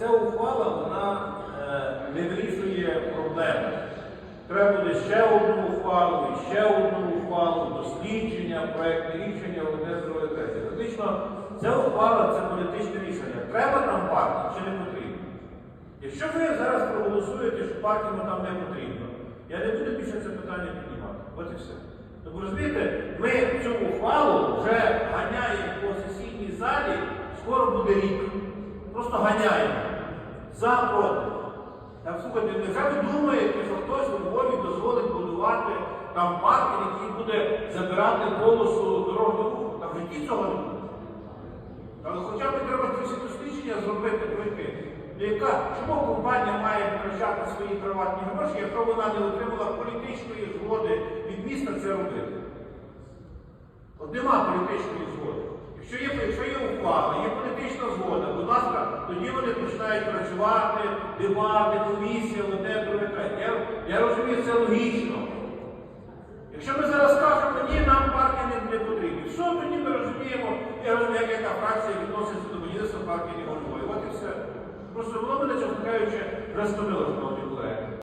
ця ухвала вона е, не вирішує проблеми. Треба буде ще одну ухвалу, і ще одну ухвалу, дослідження, проєктне рішення, одне здоров'я третє. Фактично, ця ухвала це політичне рішення. Треба нам партії чи не потрібно? Якщо ви зараз проголосуєте, що партію нам не потрібно, я не буду більше це питання піднімати. От і все. Тобто розумієте, ми цю ухвалу вже ганяємо по сесійній залі, скоро буде рік. Просто ганяємо. За проти. Так слухайте, невже ви думаєте, що хтось у Львові дозволить будувати там паркінг, який буде забирати полосу дорожнього руху? Та житті цього не буде. Але хоча б треба якісь дослідження зробити, пройти. Ну, Яка, чому компанія має витрачати свої приватні гроші, якщо вона не отримала політичної згоди від міста це робити? От нема політичної починають працювати, дебати, комісія, одне, друге, третє. Я, розумію, це логічно. Якщо ми зараз скажемо, ні, нам партії не потрібні, що тоді ми розуміємо, я розумію, як яка фракція відноситься до будівництва партії не головою. От і все. Просто воно мене, чекаючи розтомило, шановні розтомило.